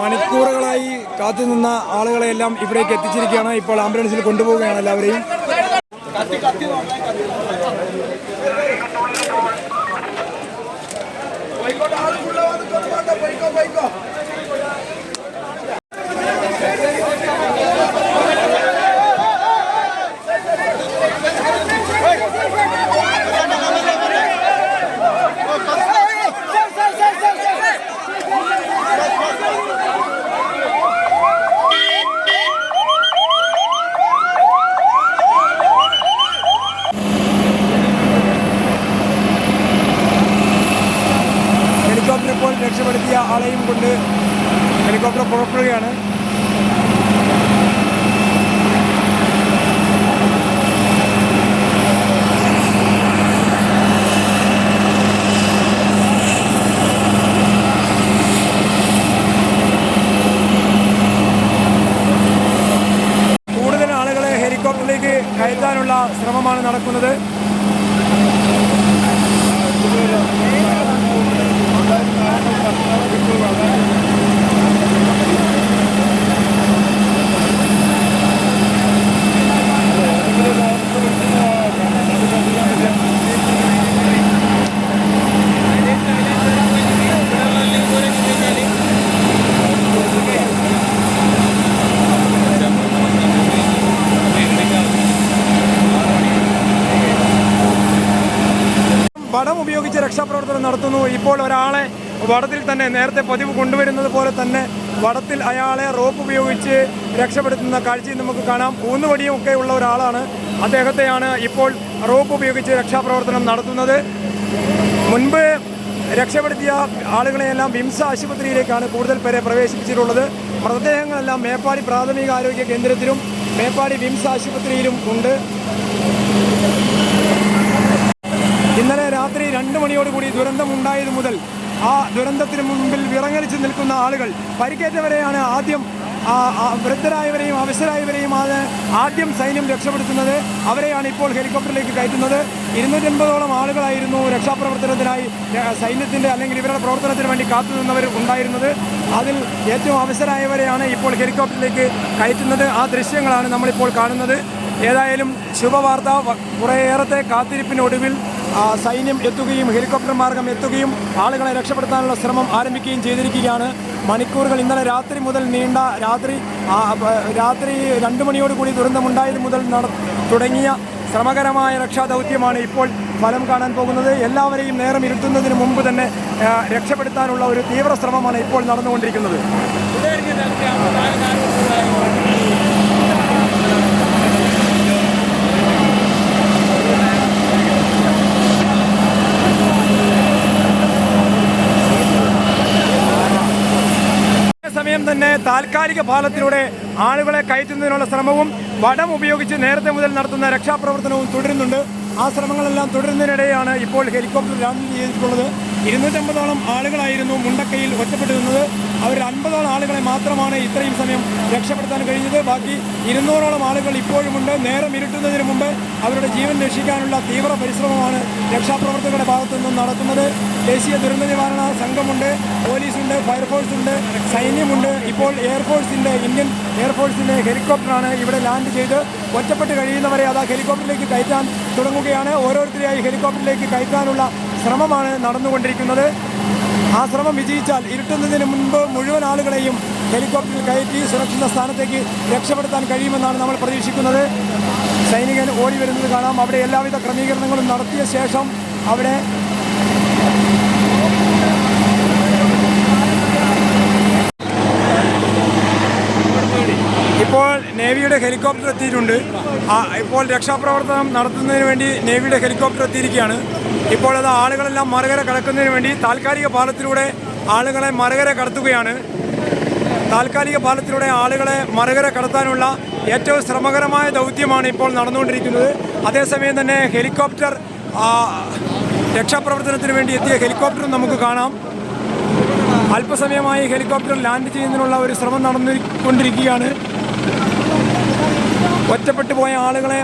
മണിക്കൂറുകളായി കാത്തുനിന്ന ആളുകളെല്ലാം ഇവിടേക്ക് എത്തിച്ചിരിക്കുകയാണ്. ഇപ്പോൾ ആംബുലൻസിൽ കൊണ്ടുപോവുകയാണ് എല്ലാവരെയും. ഹെലികോപ്റ്റർ ഇപ്പോൾ രക്ഷപ്പെടുത്തിയ ആളെയും കൊണ്ട് ഹെലികോപ്റ്റർ പുറപ്പെടുകയാണ് കൂടുതൽ ആളുകളെ ഹെലികോപ്റ്ററിലേക്ക് കയറ്റാനുള്ള ശ്രമമാണ് Thank വടം ഉപയോഗിച്ച് രക്ഷാപ്രവർത്തനം നടത്തുന്നു ഇപ്പോൾ ഒരാളെ വടത്തിൽ തന്നെ നേരത്തെ പതിവ് കൊണ്ടുവരുന്നത് പോലെ തന്നെ വടത്തിൽ അയാളെ റോപ്പ് ഉപയോഗിച്ച് രക്ഷപ്പെടുത്തുന്ന കാഴ്ചയും നമുക്ക് കാണാം. ഊന്നുവടിയും ഒക്കെ ഉള്ള ഒരാളാണ് അദ്ദേഹത്തെയാണ് ഇപ്പോൾ റോപ്പ് ഉപയോഗിച്ച് രക്ഷാപ്രവർത്തനം നടത്തുന്നത്. മുൻപ് രക്ഷപ്പെടുത്തിയ ആളുകളെയെല്ലാം വിംസ ആശുപത്രിയിലേക്കാണ് കൂടുതൽ പേരെ പ്രവേശിപ്പിച്ചിട്ടുള്ളത്. മൃതദേഹങ്ങളെല്ലാം മേപ്പാടി പ്രാഥമിക ആരോഗ്യ കേന്ദ്രത്തിലും മേപ്പാടി വിംസ് ആശുപത്രിയിലും ഉണ്ട്. ഇന്നലെ രാത്രി രണ്ട് മണിയോടുകൂടി ദുരന്തമുണ്ടായത് മുതൽ ആ ദുരന്തത്തിന് മുമ്പിൽ വിറങ്ങലിച്ച് നിൽക്കുന്ന ആളുകൾ പരിക്കേറ്റവരെയാണ് ആദ്യം വൃദ്ധരായവരെയും അവശരായവരെയും ആണ് ആദ്യം സൈന്യം രക്ഷപ്പെടുത്തുന്നത്. അവരെയാണ് ഇപ്പോൾ ഹെലികോപ്റ്ററിലേക്ക് കയറ്റുന്നത്. ഇരുന്നൂറ്റൻപതോളം ആളുകളായിരുന്നു രക്ഷാപ്രവർത്തനത്തിനായി സൈന്യത്തിന്റെ അല്ലെങ്കിൽ ഇവരുടെ പ്രവർത്തനത്തിന് വേണ്ടി കാത്തുനിന്നവർ ഉണ്ടായിരുന്നത്. അതിൽ ഏറ്റവും അവശരായവരെയാണ് ഇപ്പോൾ ഹെലികോപ്റ്ററിലേക്ക് കയറ്റുന്നത്. ആ ദൃശ്യങ്ങളാണ് നമ്മളിപ്പോൾ കാണുന്നത്. ഏതായാലും ശുഭവാർത്ത. കുറേയേറത്തെ കാത്തിരിപ്പിനൊടുവിൽ സൈന്യം എത്തുകയും ഹെലികോപ്റ്റർ മാർഗം എത്തുകയും ആളുകളെ രക്ഷപ്പെടുത്താനുള്ള ശ്രമം ആരംഭിക്കുകയും ചെയ്തിരിക്കുകയാണ്. മണിക്കൂറുകൾ ഇന്നലെ രാത്രി മുതൽ നീണ്ട രാത്രി രാത്രി രണ്ട് മണിയോടുകൂടി ദുരന്തമുണ്ടായത് മുതൽ നട തുടങ്ങിയ ശ്രമകരമായ രക്ഷാദൗത്യമാണ് ഇപ്പോൾ ഫലം കാണാൻ പോകുന്നത്. എല്ലാവരെയും നേരം ഇരുത്തുന്നതിന് മുമ്പ് തന്നെ രക്ഷപ്പെടുത്താനുള്ള ഒരു തീവ്ര ശ്രമമാണ് ഇപ്പോൾ നടന്നുകൊണ്ടിരിക്കുന്നത് സമയം തന്നെ താൽക്കാലിക പാലത്തിലൂടെ ആളുകളെ കയറ്റുന്നതിനുള്ള ശ്രമവും വടം ഉപയോഗിച്ച് നേരത്തെ മുതൽ നടത്തുന്ന രക്ഷാപ്രവർത്തനവും തുടരുന്നുണ്ട്. ആ ശ്രമങ്ങളെല്ലാം തുടരുന്നതിനിടെയാണ് ഇപ്പോൾ ഹെലികോപ്റ്റർ ലാൻഡ് ചെയ്തിട്ടുള്ളത്. ഇരുന്നൂറ്റമ്പതോളം ആളുകളായിരുന്നു മുണ്ടക്കയിൽ ഒറ്റപ്പെട്ടിരുന്നത്. അവരിൽ അൻപതോളം ആളുകളെ മാത്രമാണ് ഇത്രയും സമയം രക്ഷപ്പെടുത്താൻ കഴിഞ്ഞത്. ബാക്കി ഇരുന്നൂറോളം ആളുകൾ ഇപ്പോഴുമുണ്ട്. നേരം ഇരുട്ടുന്നതിന് മുമ്പ് അവരുടെ ജീവൻ രക്ഷിക്കാനുള്ള തീവ്ര പരിശ്രമമാണ് രക്ഷാപ്രവർത്തകരുടെ ഭാഗത്തു നിന്നും നടക്കുന്നത് ദേശീയ ദുരന്ത നിവാരണ സംഘമുണ്ട് പോലീസുണ്ട് ഫയർഫോഴ്സ് ഉണ്ട് സൈന്യമുണ്ട്. ഇപ്പോൾ എയർഫോഴ്സിന്റെ ഇന്ത്യൻ എയർഫോഴ്സിന്റെ ഹെലികോപ്റ്ററാണ് ഇവിടെ ലാൻഡ് ചെയ്ത് ഒറ്റപ്പെട്ട് കഴിയുന്നവരെ അത് ആ ഹെലികോപ്റ്ററിലേക്ക് കയറ്റാൻ തുടങ്ങുകയാണ്. ഓരോരുത്തരെയായി ഹെലികോപ്റ്ററിലേക്ക് കയറ്റാനുള്ള ശ്രമമാണ് നടന്നുകൊണ്ടിരിക്കുന്നത്. ആ ശ്രമം വിജയിച്ചാൽ ഇരുട്ടുന്നതിന് മുൻപ് മുഴുവൻ ആളുകളെയും ഹെലികോപ്റ്ററിൽ കയറ്റി സുരക്ഷിത സ്ഥാനത്തേക്ക് രക്ഷപ്പെടുത്താൻ കഴിയുമെന്നാണ് നമ്മൾ പ്രതീക്ഷിക്കുന്നത്. സൈനികൻ ഓടി വരുന്നത് കാണാം. അവിടെ എല്ലാവിധ ക്രമീകരണങ്ങളും നടത്തിയ ശേഷം അവിടെ ഇപ്പോൾ നേവിയുടെ ഹെലികോപ്റ്റർ എത്തിയിട്ടുണ്ട്. ഇപ്പോൾ രക്ഷാപ്രവർത്തനം നടത്തുന്നതിന് വേണ്ടി നേവിയുടെ ഹെലികോപ്റ്റർ എത്തിയിരിക്കുകയാണ്. ഇപ്പോൾ അത് ആളുകളെല്ലാം മറുകര കടക്കുന്നതിന് വേണ്ടി താൽക്കാലിക പാലത്തിലൂടെ ആളുകളെ മറുകര കടത്തുകയാണ്. താൽക്കാലിക പാലത്തിലൂടെ ആളുകളെ മറുകര കടത്താനുള്ള ഏറ്റവും ശ്രമകരമായ ദൗത്യമാണ് ഇപ്പോൾ നടന്നുകൊണ്ടിരിക്കുന്നത്. അതേസമയം തന്നെ ഹെലികോപ്റ്റർ രക്ഷാപ്രവർത്തനത്തിന് വേണ്ടി എത്തിയ ഹെലികോപ്റ്ററും നമുക്ക് കാണാം. അല്പസമയമായി ഹെലികോപ്റ്റർ ലാൻഡ് ചെയ്യുന്നതിനുള്ള ഒരു ശ്രമം നടന്നുകൊണ്ടിരിക്കുകയാണ്. ഒറ്റപ്പെട്ടു പോയ ആളുകളെ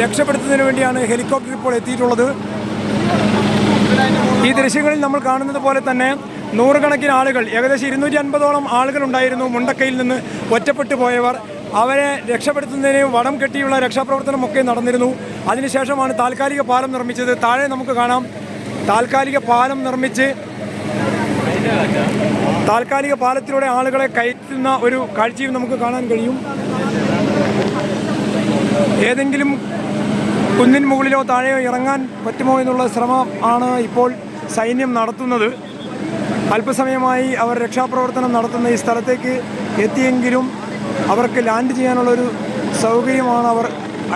രക്ഷപ്പെടുത്തുന്നതിന് വേണ്ടിയാണ് ഹെലികോപ്റ്റർ ഇപ്പോൾ എത്തിയിട്ടുള്ളത്. ഈ ദൃശ്യങ്ങളിൽ നമ്മൾ കാണുന്നത് പോലെ തന്നെ നൂറുകണക്കിന് ആളുകൾ ഏകദേശം ഇരുന്നൂറ്റി അൻപതോളം ആളുകൾ ഉണ്ടായിരുന്നു മുണ്ടക്കയിൽ നിന്ന് ഒറ്റപ്പെട്ടു പോയവർ. അവരെ രക്ഷപ്പെടുത്തുന്നതിന് വടം കെട്ടിയുള്ള രക്ഷാപ്രവർത്തനമൊക്കെ നടന്നിരുന്നു. അതിനുശേഷമാണ് താൽക്കാലിക പാലം നിർമ്മിച്ചത്. താഴെ നമുക്ക് കാണാം. താൽക്കാലിക പാലം നിർമ്മിച്ച് താൽക്കാലിക പാലത്തിലൂടെ ആളുകളെ കയറ്റുന്ന ഒരു കാഴ്ചയും നമുക്ക് കാണാൻ കഴിയും. ഏതെങ്കിലും കുന്നിൻ മുകളിലോ താഴെയോ ഇറങ്ങാൻ പറ്റുമോ എന്നുള്ള ശ്രമം ആണ് ഇപ്പോൾ സൈന്യം നടത്തുന്നത്. അല്പസമയമായി അവർ രക്ഷാപ്രവർത്തനം നടത്തുന്ന ഈ സ്ഥലത്തേക്ക് എത്തിയെങ്കിലും അവർക്ക് ലാൻഡ് ചെയ്യാനുള്ളൊരു സൗകര്യമാണ് അവർ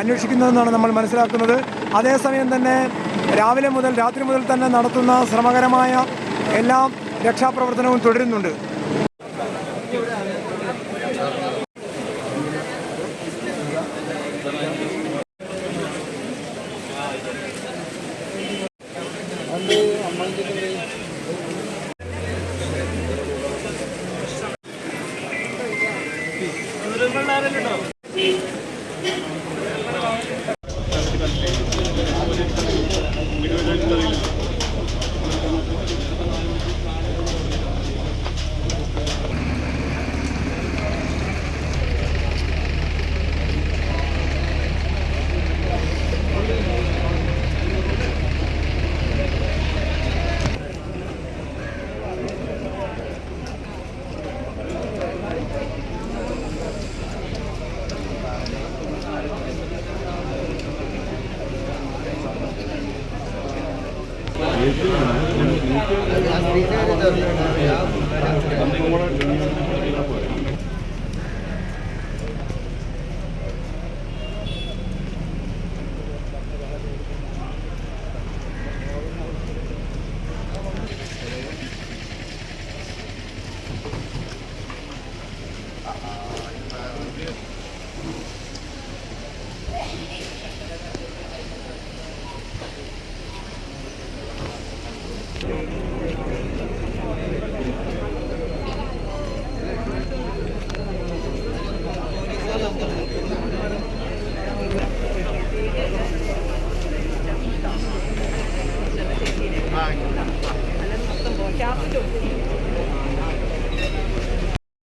അന്വേഷിക്കുന്നതെന്നാണ് നമ്മൾ മനസ്സിലാക്കുന്നത്. അതേസമയം തന്നെ രാവിലെ മുതൽ രാത്രി മുതൽ തന്നെ നടത്തുന്ന ശ്രമകരമായ എല്ലാ രക്ഷാപ്രവർത്തനവും തുടരുന്നുണ്ട്. ఏంటి అది అది రిజర్వేషన్ అంటే యావ్ కంపెనీ కూడా